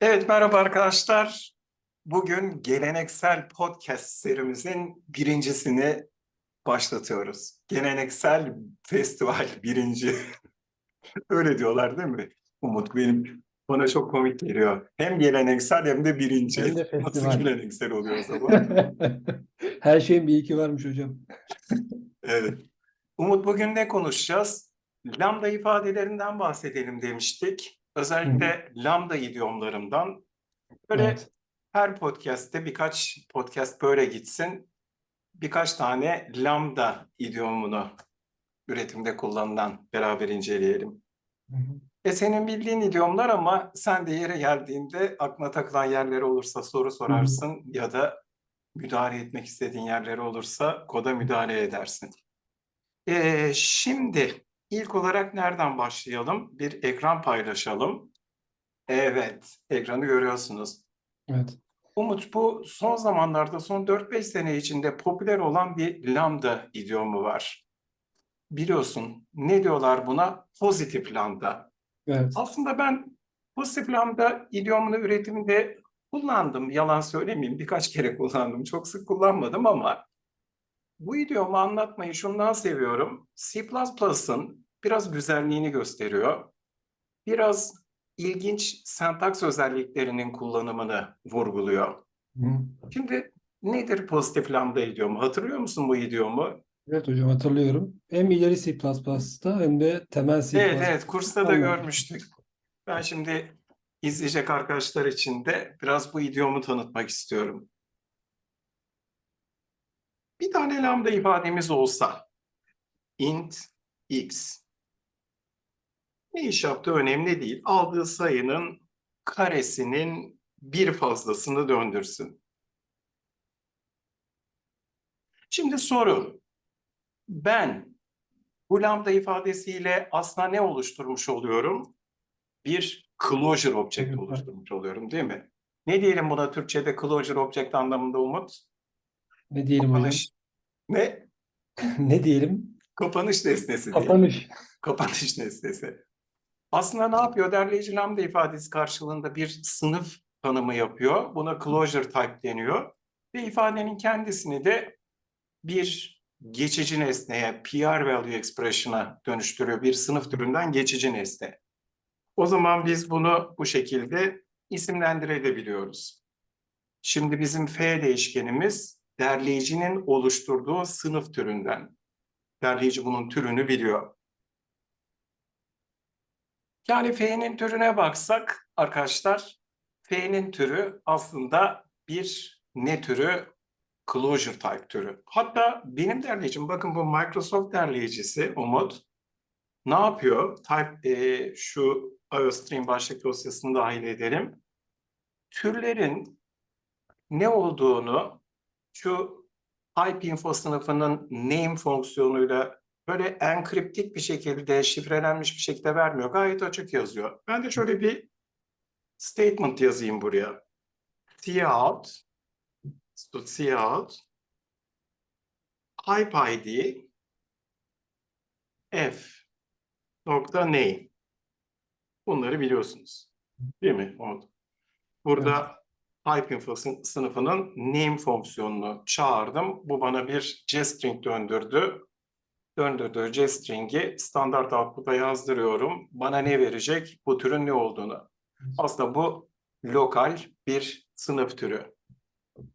Evet, merhaba arkadaşlar. Bugün geleneksel podcast serimizin birincisini başlatıyoruz. Geleneksel festival birinci. Öyle diyorlar değil mi? Umut benim bana çok komik geliyor. Hem geleneksel hem de birinci. Hem de Nasıl festival. geleneksel oluyor o zaman? Her şeyin bir iki varmış hocam. Evet. Umut bugün ne konuşacağız? Lambda ifadelerinden bahsedelim demiştik. Özellikle lambda idiomlarından. Böyle Evet. her podcast'te birkaç podcast böyle gitsin. Birkaç tane lambda idiomunu üretimde kullanılan beraber inceleyelim. Hı hı. E senin bildiğin idiomlar ama sen de yere geldiğinde aklına takılan yerleri olursa soru sorarsın ya da müdahale etmek istediğin yerleri olursa koda müdahale edersin. E, şimdi ilk olarak nereden başlayalım? Bir ekran paylaşalım. Evet, ekranı görüyorsunuz. Evet. Umut bu son zamanlarda son 4-5 sene içinde popüler olan bir lambda idiomu var. Biliyorsun ne diyorlar buna? Pozitif lambda. Evet. Aslında ben pozitif lambda idiomunu üretiminde kullandım. Yalan söylemeyeyim birkaç kere kullandım. Çok sık kullanmadım ama bu idiomu anlatmayı şundan seviyorum. C++'ın biraz güzelliğini gösteriyor. Biraz ilginç sentaks özelliklerinin kullanımını vurguluyor. Hı. Şimdi nedir pozitif lambda idiomu? Hatırlıyor musun bu idiomu? Evet hocam hatırlıyorum. Hem ileri C++'da hem de temel C++. Evet evet kursta da görmüştük. Ben şimdi izleyecek arkadaşlar için de biraz bu idiomu tanıtmak istiyorum. Bir tane lambda ifademiz olsa int x ne iş yaptığı önemli değil. Aldığı sayının karesinin bir fazlasını döndürsün. Şimdi soru. Ben bu lambda ifadesiyle aslında ne oluşturmuş oluyorum? Bir closure object oluşturmuş oluyorum değil mi? Ne diyelim buna Türkçe'de closure object anlamında Umut? Ne diyelim hocam? Kapanış. Ne? Ne diyelim? Kapanış nesnesi diyelim. Kapanış. Kapanış nesnesi. Aslında ne yapıyor? Derleyici lambda ifadesi karşılığında bir sınıf tanımı yapıyor. Buna closure type deniyor. Ve ifadenin kendisini de bir geçici nesneye, PR value expression'a dönüştürüyor. Bir sınıf türünden geçici nesne. O zaman biz bunu bu şekilde isimlendirebiliyoruz. Şimdi bizim f değişkenimiz derleyicinin oluşturduğu sınıf türünden. Derleyici bunun türünü biliyor. Yani F'nin türüne baksak arkadaşlar, F'nin türü aslında bir ne türü? Closure type türü. Hatta benim derleyicim, bakın bu Microsoft derleyicisi Umut, ne yapıyor? Type e, şu IOStream başlık dosyasını dahil edelim. Türlerin ne olduğunu şu type info sınıfının name fonksiyonuyla böyle enkriptik bir şekilde, şifrelenmiş bir şekilde vermiyor. Gayet açık yazıyor. Ben de şöyle bir statement yazayım buraya. Cout, so cout, type id, f nokta name. Bunları biliyorsunuz. Değil mi? Umut? Burada type info sın- sınıfının name fonksiyonunu çağırdım. Bu bana bir string döndürdü. Döndürdüğü string'i standart output'a yazdırıyorum. Bana ne verecek? Bu türün ne olduğunu. Aslında bu lokal bir sınıf türü.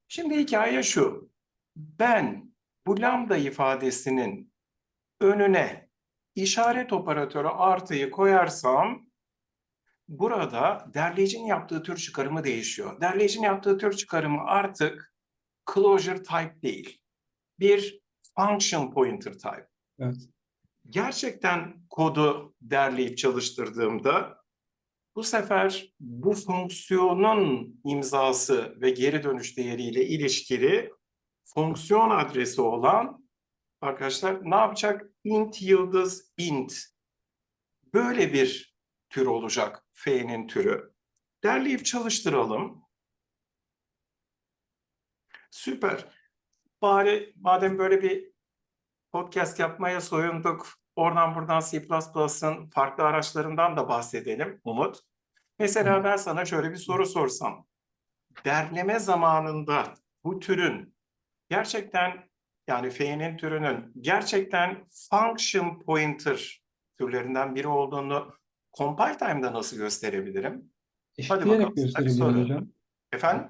Şimdi hikaye şu. Ben bu lambda ifadesinin önüne işaret operatörü artıyı koyarsam burada derleyicinin yaptığı tür çıkarımı değişiyor. Derleyicinin yaptığı tür çıkarımı artık closure type değil. Bir function pointer type. Evet. Gerçekten kodu derleyip çalıştırdığımda bu sefer bu fonksiyonun imzası ve geri dönüş değeriyle ilişkili fonksiyon adresi olan arkadaşlar ne yapacak? int yıldız int. Böyle bir tür olacak f'nin türü. Derleyip çalıştıralım. Süper. Bari madem böyle bir podcast yapmaya soyunduk, oradan buradan C++'ın farklı araçlarından da bahsedelim Umut. Mesela ben sana şöyle bir soru sorsam. Derleme zamanında bu türün gerçekten yani F'nin türünün gerçekten function pointer türlerinden biri olduğunu compile time'da nasıl gösterebilirim? Eşitleyerek gösterebiliriz hocam. Efendim?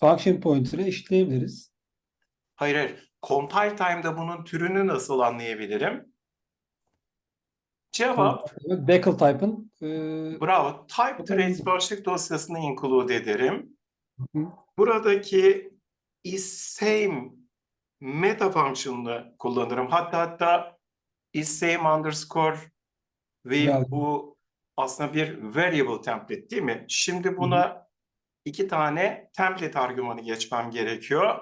Function pointer'ı eşitleyebiliriz. Hayır hayır. Compile time'da bunun türünü nasıl anlayabilirim? Cevap Decal type'ın e, bravo. Type trace başlık dosyasını include ederim. hı, Buradaki is same meta function'ını kullanırım. Hatta hatta is same underscore ve Güzel. bu aslında bir variable template değil mi? Şimdi buna iki tane template argümanı geçmem gerekiyor.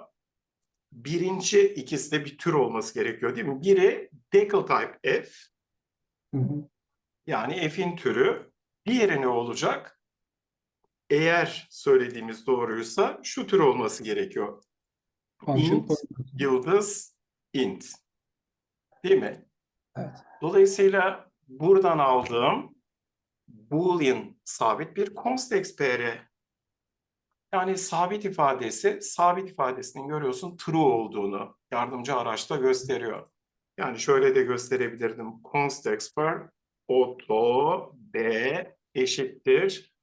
Birinci ikisi de bir tür olması gerekiyor değil mi? Biri decal type f hı hı. yani f'in türü. Diğeri ne olacak? Eğer söylediğimiz doğruysa şu tür olması gerekiyor. Int. Yıldız int. Değil mi? Evet. Dolayısıyla buradan aldığım boolean sabit bir const expr. Yani sabit ifadesi, sabit ifadesinin görüyorsun true olduğunu yardımcı araçta gösteriyor. Yani şöyle de gösterebilirdim. Const expr auto b eşittir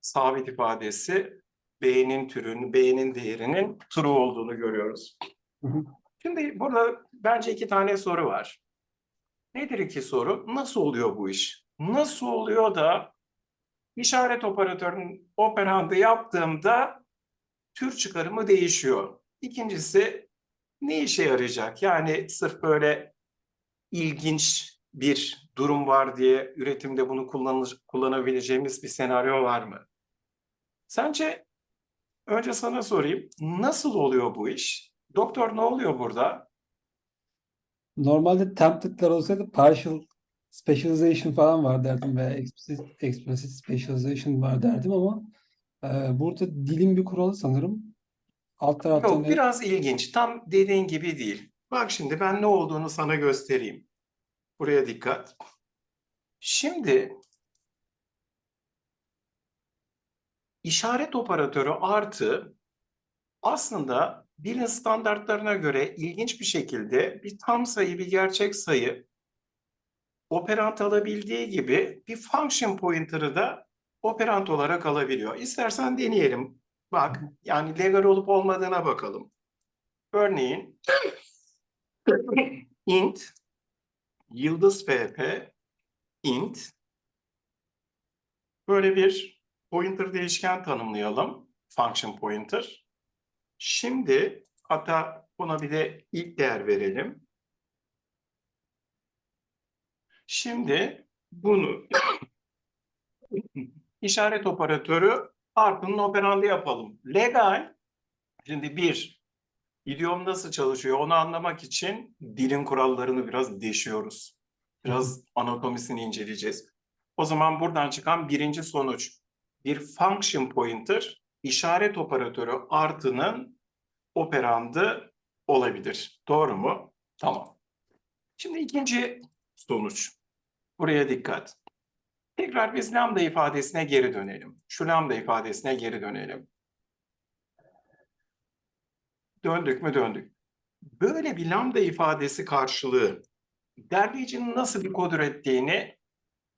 sabit ifadesi b'nin türünün, b'nin değerinin true olduğunu görüyoruz. Hı hı. Şimdi burada bence iki tane soru var. Nedir iki soru? Nasıl oluyor bu iş? Nasıl oluyor da işaret operatörünün operandı yaptığımda tür çıkarımı değişiyor? İkincisi ne işe yarayacak? Yani sırf böyle ilginç bir durum var diye üretimde bunu kullanır, kullanabileceğimiz bir senaryo var mı? Sence önce sana sorayım. Nasıl oluyor bu iş? Doktor ne oluyor burada? Normalde template'ler olsaydı partial specialization falan var derdim veya explicit, explicit specialization var derdim ama e, burada dilin bir kuralı sanırım. Alt taraftan Yok, biraz ilginç. Tam dediğin gibi değil. Bak şimdi ben ne olduğunu sana göstereyim. Buraya dikkat. Şimdi işaret operatörü artı aslında dilin standartlarına göre ilginç bir şekilde bir tam sayı, bir gerçek sayı operant alabildiği gibi bir function pointer'ı da operant olarak alabiliyor. İstersen deneyelim. Bak, yani legal olup olmadığına bakalım. Örneğin int yıldız pp int böyle bir pointer değişken tanımlayalım. Function pointer. Şimdi hatta buna bir de ilk değer verelim. Şimdi bunu işaret operatörü artının operandı yapalım. Legal, şimdi bir, idiom nasıl çalışıyor onu anlamak için dilin kurallarını biraz deşiyoruz. Biraz anatomisini inceleyeceğiz. O zaman buradan çıkan birinci sonuç, bir function pointer, işaret operatörü artının operandı olabilir. Doğru mu? Tamam. Şimdi ikinci sonuç. Buraya dikkat. Tekrar biz lambda ifadesine geri dönelim. Şu lambda ifadesine geri dönelim. Döndük mü döndük. Böyle bir lambda ifadesi karşılığı derleyicinin nasıl bir kod ürettiğini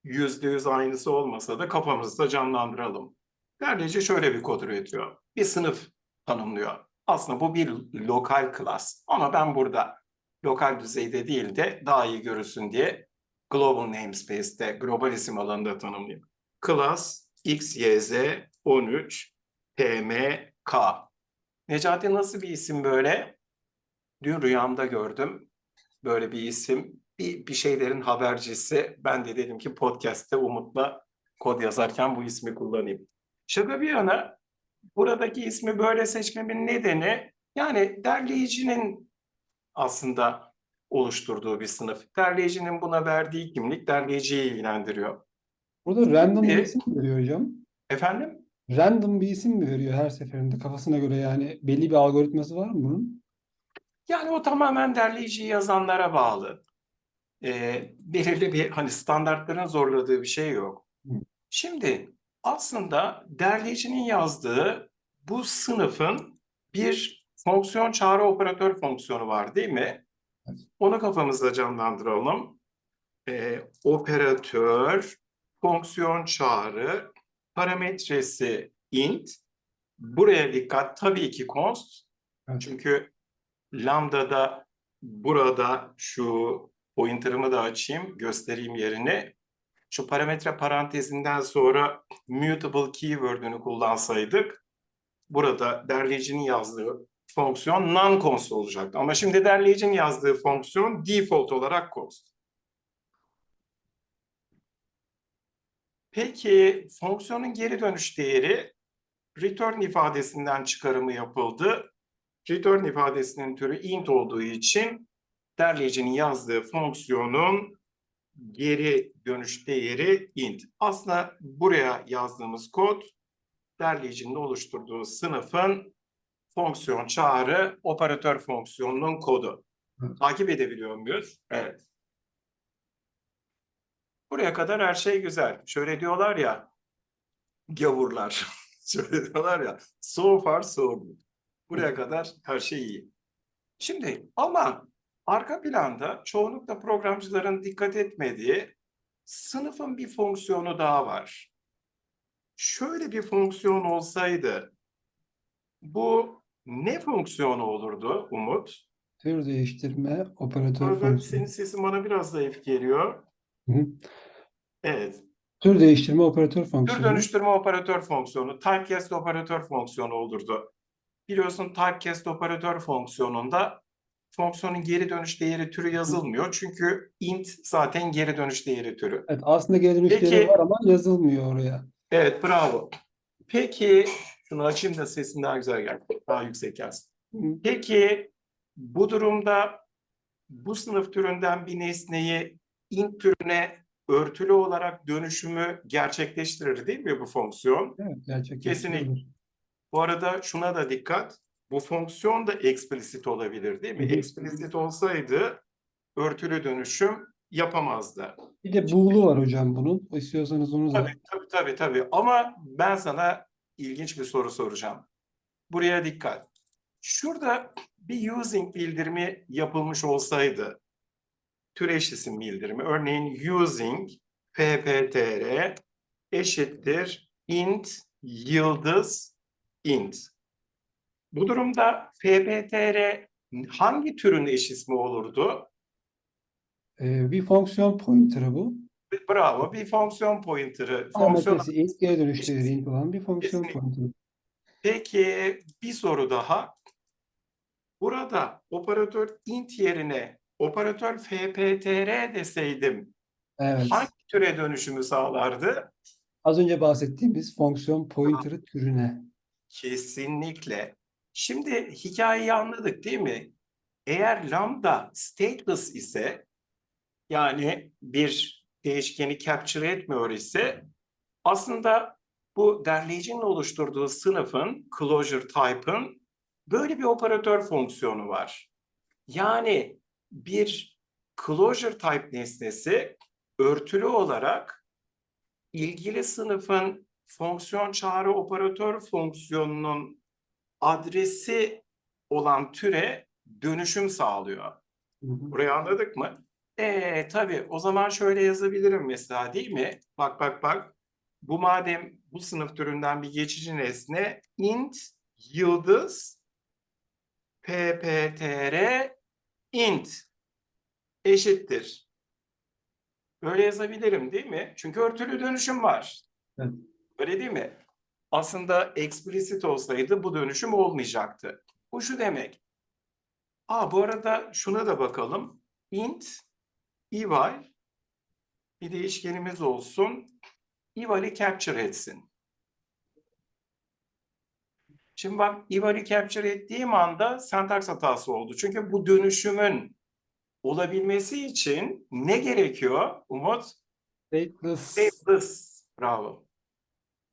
yüzde yüz aynısı olmasa da kafamızda canlandıralım. Derleyici şöyle bir kod üretiyor. Bir sınıf tanımlıyor. Aslında bu bir lokal klas. Ama ben burada lokal düzeyde değil de daha iyi görülsün diye global namespace'te global isim alanında tanımlayayım. Class XYZ 13 TMK. Necati nasıl bir isim böyle? Dün rüyamda gördüm. Böyle bir isim. Bir, bir şeylerin habercisi. Ben de dedim ki podcast'te Umut'la kod yazarken bu ismi kullanayım. Şaka bir yana buradaki ismi böyle seçmemin nedeni yani derleyicinin aslında oluşturduğu bir sınıf. Derleyicinin buna verdiği kimlik derleyiciyi ilgilendiriyor. Burada random bir isim mi veriyor hocam? Efendim? Random bir isim mi veriyor her seferinde kafasına göre yani belli bir algoritması var mı bunun? Yani o tamamen derleyiciyi yazanlara bağlı. Ee, belirli bir hani standartların zorladığı bir şey yok. Şimdi aslında derleyicinin yazdığı bu sınıfın bir fonksiyon çağrı operatör fonksiyonu var değil mi? Onu kafamızda canlandıralım. Ee, operatör, fonksiyon çağrı, parametresi int. Buraya dikkat tabii ki const. Evet. Çünkü lambda'da burada şu pointer'ımı da açayım, göstereyim yerini. Şu parametre parantezinden sonra mutable keyword'ünü kullansaydık burada derleyicinin yazdığı fonksiyon non-const olacaktı. Ama şimdi derleyicinin yazdığı fonksiyon default olarak const. Peki fonksiyonun geri dönüş değeri return ifadesinden çıkarımı yapıldı. Return ifadesinin türü int olduğu için derleyicinin yazdığı fonksiyonun geri dönüş değeri int. Aslında buraya yazdığımız kod derleyicinin oluşturduğu sınıfın fonksiyon çağrı operatör fonksiyonunun kodu. Evet. Takip edebiliyor muyuz? Evet. Buraya kadar her şey güzel. Şöyle diyorlar ya gavurlar. Şöyle diyorlar ya so far so good. Buraya kadar her şey iyi. Şimdi ama arka planda çoğunlukla programcıların dikkat etmediği sınıfın bir fonksiyonu daha var. Şöyle bir fonksiyon olsaydı bu ne fonksiyonu olurdu Umut? Tür değiştirme operatör Orada fonksiyonu. senin sesin bana biraz zayıf geliyor. Hı hı. Evet. Tür değiştirme operatör Tür fonksiyonu. dönüştürme operatör fonksiyonu, typecast operatör fonksiyonu olurdu. Biliyorsun typecast operatör fonksiyonunda fonksiyonun geri dönüş değeri türü yazılmıyor. Çünkü int zaten geri dönüş değeri türü. Evet, aslında geri dönüşleri Peki- var ama yazılmıyor oraya. Evet, bravo. Peki, şunu açayım da sesin daha güzel gelsin. Daha yüksek gelsin. Peki, bu durumda bu sınıf türünden bir nesneyi int türüne örtülü olarak dönüşümü gerçekleştirir değil mi bu fonksiyon? Evet, gerçekten. Kesinlikle. Bu arada şuna da dikkat. Bu fonksiyon da explicit olabilir değil mi? Explicit olsaydı örtülü dönüşüm yapamazdı. Bir de bool'u var hocam bunun. İstiyorsanız onu da. Tabii tabii tabii tabii. Ama ben sana ilginç bir soru soracağım. Buraya dikkat. Şurada bir using bildirimi yapılmış olsaydı tür eş isim bildirimi örneğin using pptr eşittir int yıldız int. Bu durumda pptr hangi türün eş ismi olurdu? Ee, bir fonksiyon pointer'ı bu. Bravo bir fonksiyon pointer'ı. Fonksiyon int geri dönüşleri int olan bir fonksiyon Kesinlikle. pointer'ı. Peki bir soru daha. Burada operatör int yerine operatör fptr deseydim Evet. hangi türe dönüşümü sağlardı? Az önce bahsettiğimiz fonksiyon pointer'ı türüne. Kesinlikle. Şimdi hikayeyi anladık değil mi? Eğer lambda stateless ise yani bir değişkeni capture etmiyor ise aslında bu derleyicinin oluşturduğu sınıfın closure type'ın böyle bir operatör fonksiyonu var. Yani bir closure type nesnesi örtülü olarak ilgili sınıfın fonksiyon çağrı operatör fonksiyonunun adresi olan türe dönüşüm sağlıyor. Burayı anladık mı? Ee, tabii o zaman şöyle yazabilirim mesela değil mi? Bak bak bak. Bu madem bu sınıf türünden bir geçici nesne int yıldız pptr int eşittir. Böyle yazabilirim değil mi? Çünkü örtülü dönüşüm var. Evet. Öyle değil mi? Aslında explicit olsaydı bu dönüşüm olmayacaktı. Bu şu demek. Aa bu arada şuna da bakalım. int eval bir değişkenimiz olsun. eval'i capture etsin. Şimdi bak eval'i capture ettiğim anda sentaks hatası oldu. Çünkü bu dönüşümün olabilmesi için ne gerekiyor Umut? Stateless. Stateless. Bravo.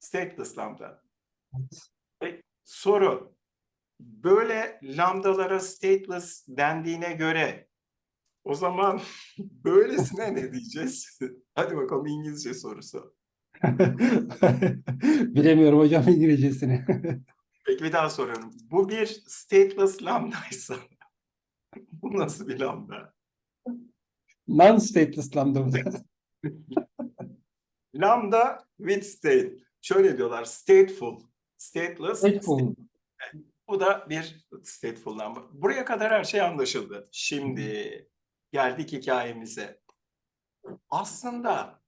Stateless lambda. Evet. Soru. Böyle lambdalara stateless dendiğine göre o zaman böylesine ne diyeceğiz? Hadi bakalım İngilizce sorusu. Bilemiyorum hocam İngilizcesini. Peki bir daha soruyorum. Bu bir stateless lambdaysa bu nasıl bir lambda? Non-stateless lambda bu da. Lambda with state. Şöyle diyorlar stateful. Stateless. Stateful. Bu da bir stateful lambda. Buraya kadar her şey anlaşıldı. Şimdi geldik hikayemize. Aslında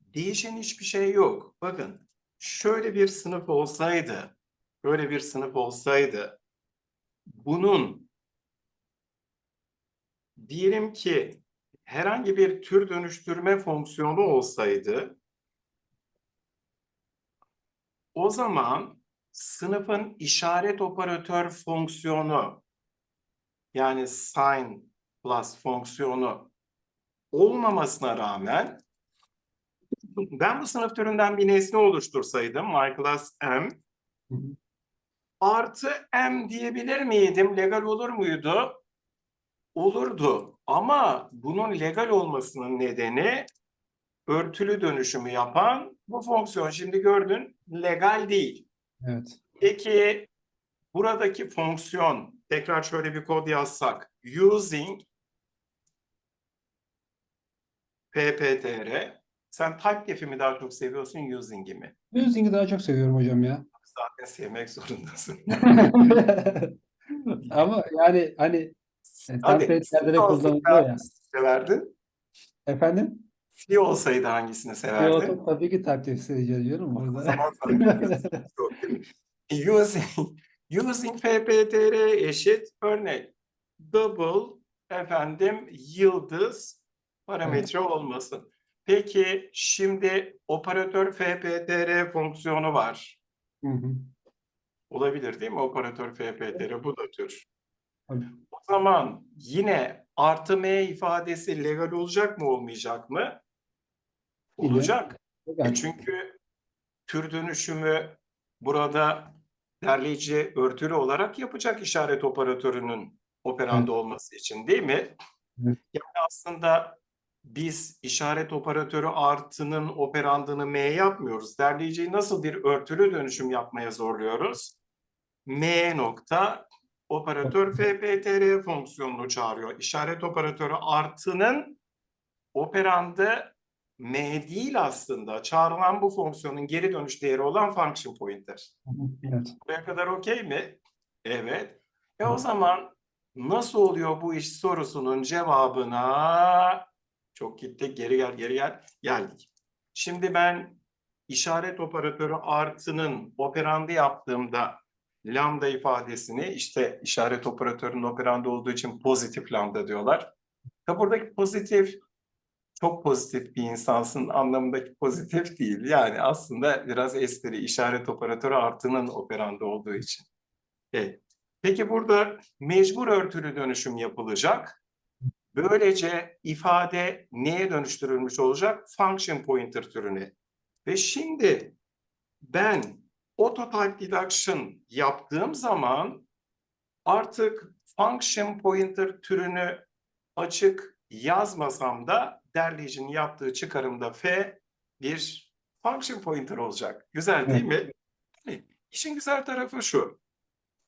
değişen hiçbir şey yok. Bakın şöyle bir sınıf olsaydı, böyle bir sınıf olsaydı bunun diyelim ki herhangi bir tür dönüştürme fonksiyonu olsaydı o zaman sınıfın işaret operatör fonksiyonu yani sign plus fonksiyonu olmamasına rağmen ben bu sınıf türünden bir nesne oluştursaydım my class m artı m diyebilir miydim? Legal olur muydu? Olurdu. Ama bunun legal olmasının nedeni örtülü dönüşümü yapan bu fonksiyon. Şimdi gördün legal değil. Evet. Peki buradaki fonksiyon tekrar şöyle bir kod yazsak using pptr sen type def'i mi daha çok seviyorsun using'i mi? Using'i daha çok seviyorum hocam ya. Zaten sevmek zorundasın. Ama yani hani Hadi, de kullanılıyor ya. severdin? Efendim? Free olsaydı hangisini severdin? Yo, tabii ki takdir edeceğiz diyorum O orada. zaman mi? using, using pptr eşit örnek double efendim yıldız parametre olmasın. Peki şimdi operatör fptr fonksiyonu var. Hı hı. Olabilir değil mi? Operatör fptr bu da tür. Tabii. O zaman yine artı m ifadesi legal olacak mı olmayacak mı? Olacak. E çünkü tür dönüşümü burada derleyici örtülü olarak yapacak işaret operatörünün operanda olması için değil mi? Evet. Yani aslında biz işaret operatörü artının operandını M yapmıyoruz. Derleyiciyi nasıl bir örtülü dönüşüm yapmaya zorluyoruz? M nokta operatör fptr fonksiyonunu çağırıyor. İşaret operatörü artının operandı M değil aslında. Çağrılan bu fonksiyonun geri dönüş değeri olan function pointer. evet. Buraya kadar okey mi? Evet. E o zaman nasıl oluyor bu iş sorusunun cevabına çok gittik geri gel geri gel geldik. Şimdi ben işaret operatörü artının operandı yaptığımda lambda ifadesini işte işaret operatörünün operanda olduğu için pozitif lambda diyorlar. Tabi buradaki pozitif çok pozitif bir insansın anlamındaki pozitif değil. Yani aslında biraz espri işaret operatörü artının operanda olduğu için. Evet. Peki burada mecbur örtülü dönüşüm yapılacak. Böylece ifade neye dönüştürülmüş olacak? Function pointer türüne. Ve şimdi ben autotype deduction yaptığım zaman artık function pointer türünü açık yazmasam da derleyicinin yaptığı çıkarımda f bir function pointer olacak. Güzel değil mi? Yani İşin güzel tarafı şu.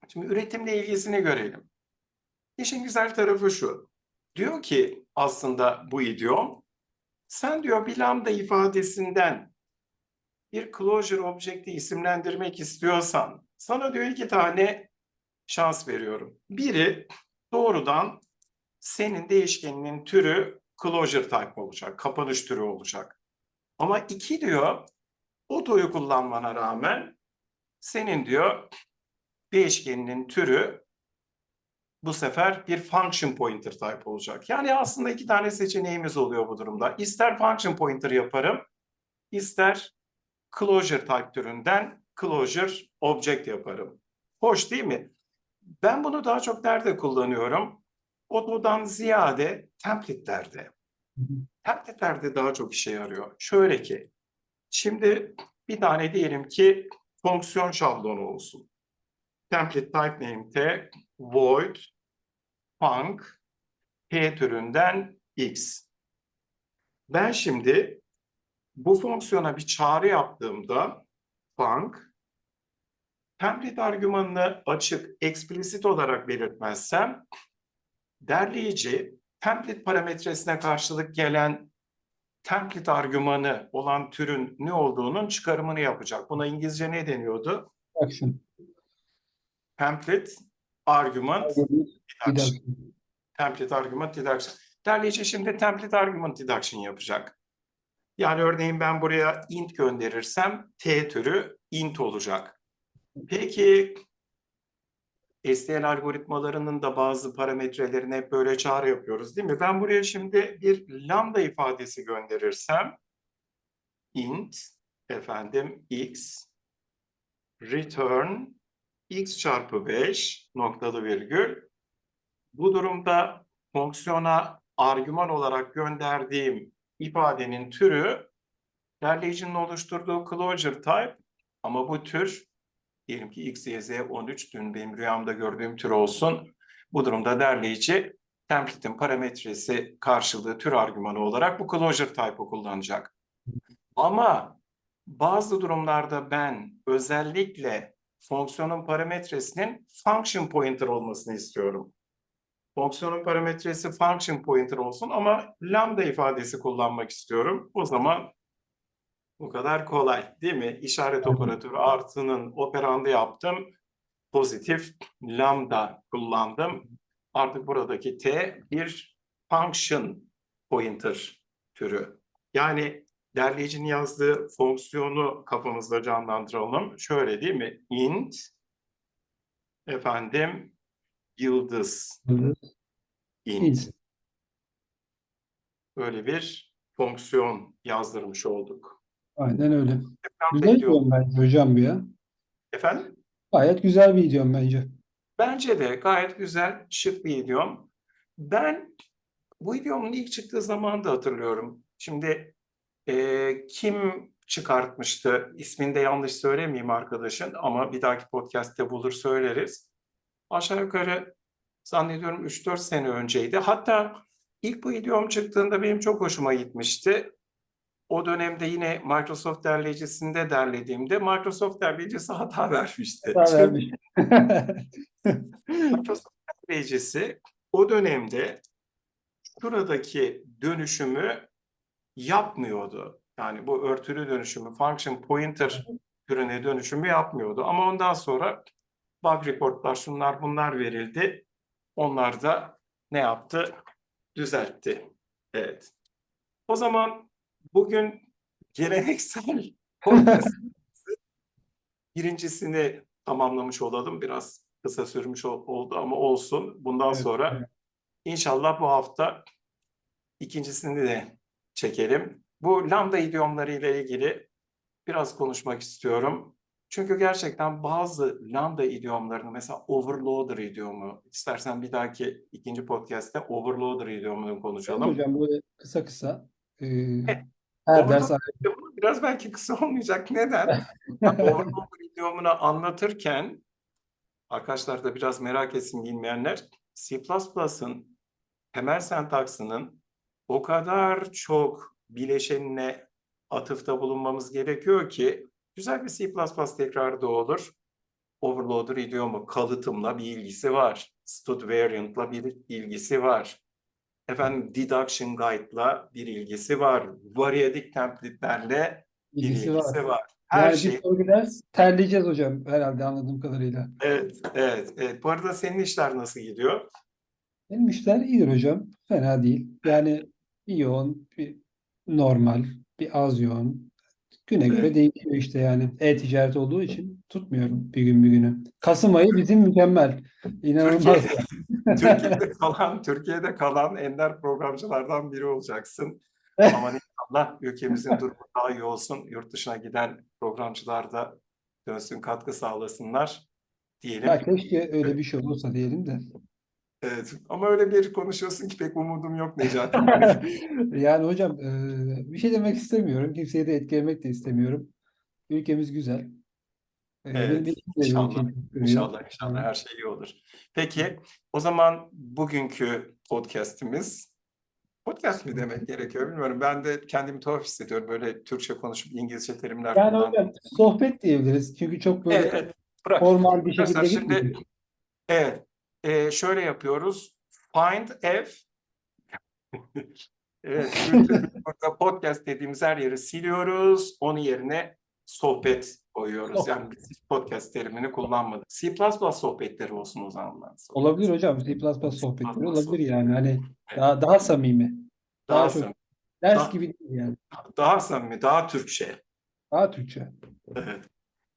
Şimdi üretimle ilgisini görelim. İşin güzel tarafı şu. Diyor ki aslında bu idiom, sen diyor bir lambda ifadesinden bir closure object'i isimlendirmek istiyorsan, sana diyor iki tane şans veriyorum. Biri doğrudan senin değişkeninin türü closure type olacak, kapanış türü olacak. Ama iki diyor, otoyu kullanmana rağmen senin diyor değişkeninin türü bu sefer bir function pointer type olacak. Yani aslında iki tane seçeneğimiz oluyor bu durumda. İster function pointer yaparım, ister closure type türünden closure object yaparım. Hoş değil mi? Ben bunu daha çok nerede kullanıyorum? Otodan ziyade template'lerde. Template'lerde daha çok işe yarıyor. Şöyle ki, şimdi bir tane diyelim ki fonksiyon şablonu olsun. Template type name tag void func p türünden x. Ben şimdi bu fonksiyona bir çağrı yaptığımda func template argümanını açık, explicit olarak belirtmezsem derleyici template parametresine karşılık gelen template argümanı olan türün ne olduğunun çıkarımını yapacak. Buna İngilizce ne deniyordu? Action. Template argument deduction. Template argument deduction. Derleyici şimdi template argument deduction yapacak. Yani örneğin ben buraya int gönderirsem t türü int olacak. Peki STL algoritmalarının da bazı parametrelerine böyle çağrı yapıyoruz değil mi? Ben buraya şimdi bir lambda ifadesi gönderirsem int efendim x return x çarpı 5 noktalı virgül bu durumda fonksiyona argüman olarak gönderdiğim ifadenin türü derleyicinin oluşturduğu closure type ama bu tür diyelim ki x, y, z 13 dün benim rüyamda gördüğüm tür olsun. Bu durumda derleyici template'in parametresi karşılığı tür argümanı olarak bu closure type'ı kullanacak. Ama bazı durumlarda ben özellikle fonksiyonun parametresinin function pointer olmasını istiyorum. Fonksiyonun parametresi function pointer olsun ama lambda ifadesi kullanmak istiyorum. O zaman bu kadar kolay değil mi? İşaret operatörü artının operandı yaptım. Pozitif lambda kullandım. Artık buradaki t bir function pointer türü. Yani derleyicinin yazdığı fonksiyonu kafamızda canlandıralım. Şöyle değil mi? int efendim yıldız int. Int. Böyle bir fonksiyon yazdırmış olduk. Aynen öyle. Güzel gidiyor. idiom bence hocam bu ya. Efendim? Gayet güzel bir idiom bence. Bence de gayet güzel, şık bir idiom. Ben bu idiomun ilk çıktığı zamanı da hatırlıyorum. Şimdi e, kim çıkartmıştı? İsmini de yanlış söylemeyeyim arkadaşın ama bir dahaki podcast'te bulur söyleriz. Aşağı yukarı zannediyorum 3-4 sene önceydi. Hatta ilk bu idiom çıktığında benim çok hoşuma gitmişti. O dönemde yine Microsoft derleyicisinde derlediğimde Microsoft derleyicisi hata vermişti. Hata vermiş. Microsoft derleyicisi o dönemde şuradaki dönüşümü yapmıyordu. Yani bu örtülü dönüşümü, function pointer türüne dönüşümü yapmıyordu. Ama ondan sonra bug reportlar, şunlar bunlar verildi. Onlar da ne yaptı? Düzeltti. Evet. O zaman bugün geleneksel podcast birincisini tamamlamış olalım. Biraz kısa sürmüş ol- oldu ama olsun. Bundan Evet, sonra evet. inşallah bu hafta ikincisini de çekelim. Bu lambda idiomları ile ilgili biraz konuşmak istiyorum. Çünkü gerçekten bazı lambda idiomlarını mesela overloader idiomu, istersen bir dahaki ikinci podcast'te overloader idiomunu konuşalım. hocam böyle kısa kısa. Ee, Evet. Her Overloader ders biraz belki kısa olmayacak. Neden? Overloader idiomunu anlatırken arkadaşlar da biraz merak etsin bilmeyenler C++'ın temel syntaksının o kadar çok bileşenine atıfta bulunmamız gerekiyor ki güzel bir C++ tekrarı da olur. Overloader idiomu kalıtımla bir ilgisi var. Stud variant'la bir ilgisi var. Efendim deduction guide'la bir ilgisi var. Variadic template'lerle bir İlgisi ilgisi var. var. Her Yani şey ders terleyeceğiz hocam herhalde anladığım kadarıyla. Evet, evet, evet. Bu arada senin işler nasıl gidiyor? Benim işler iyidir hocam. Fena değil. Yani bir yoğun, bir normal, bir az yoğun. Güne göre değişiyor işte yani. E-ticaret olduğu için tutmuyorum bir gün bir günü. Kasım ayı bizim mükemmel. İnanılmaz. Türkiye'de kalan, Türkiye'de kalan ender programcılardan biri olacaksın. Aman inşallah ülkemizin durumu daha iyi olsun. Yurt dışına giden programcılar da dönsün katkı sağlasınlar diyelim. Ya keşke öyle bir şey olursa diyelim de. Evet. Ama öyle bir konuşuyorsun ki pek umudum yok Necati. Yani hocam bir şey demek istemiyorum. Kimseyi de etkilemek de istemiyorum. Ülkemiz güzel. E, Evet, bu inşallah. seviyor. İnşallah, inşallah her şey iyi olur. Peki, o zaman bugünkü podcast'imiz Podcast mi demek gerekiyor bilmiyorum. Ben de kendimi tuhaf hissediyorum böyle Türkçe konuşup İngilizce terimler Yani kullanmak. hocam sohbet diyebiliriz. Çünkü çok böyle Evet, evet. Bırak. formal bir şekilde şimdi gitmiyor. evet e, şöyle yapıyoruz. Find F Evet, burada podcast dediğimiz her yeri siliyoruz. Onun yerine sohbet koyuyoruz. Yani biz podcast terimini kullanmadık. C++ sohbetleri olsun o zaman. Olabilir hocam. C++ sohbetleri C++ olabilir yani. Hani Evet. daha daha samimi. Daha, Daha samimi, ders Daha- gibi değil yani. daha samimi, daha Türkçe. Daha Türkçe. Evet.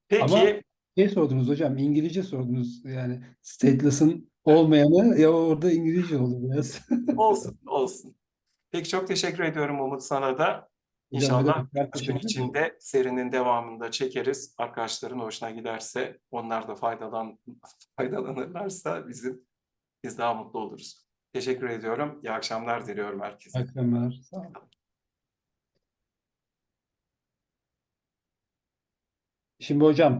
Peki, Ama- Şey sordunuz hocam, İngilizce sordunuz. Yani stateless'ın olmayanı ya orada İngilizce olur biraz. olsun, olsun. Peki çok teşekkür ediyorum Umut sana da. İnşallah gün içinde serinin devamında çekeriz. Arkadaşların hoşuna giderse, onlar da faydalan faydalanırlarsa bizim biz daha mutlu oluruz. Teşekkür ediyorum. İyi akşamlar diliyorum herkese. İyi akşamlar. Sağ olun. Şimdi hocam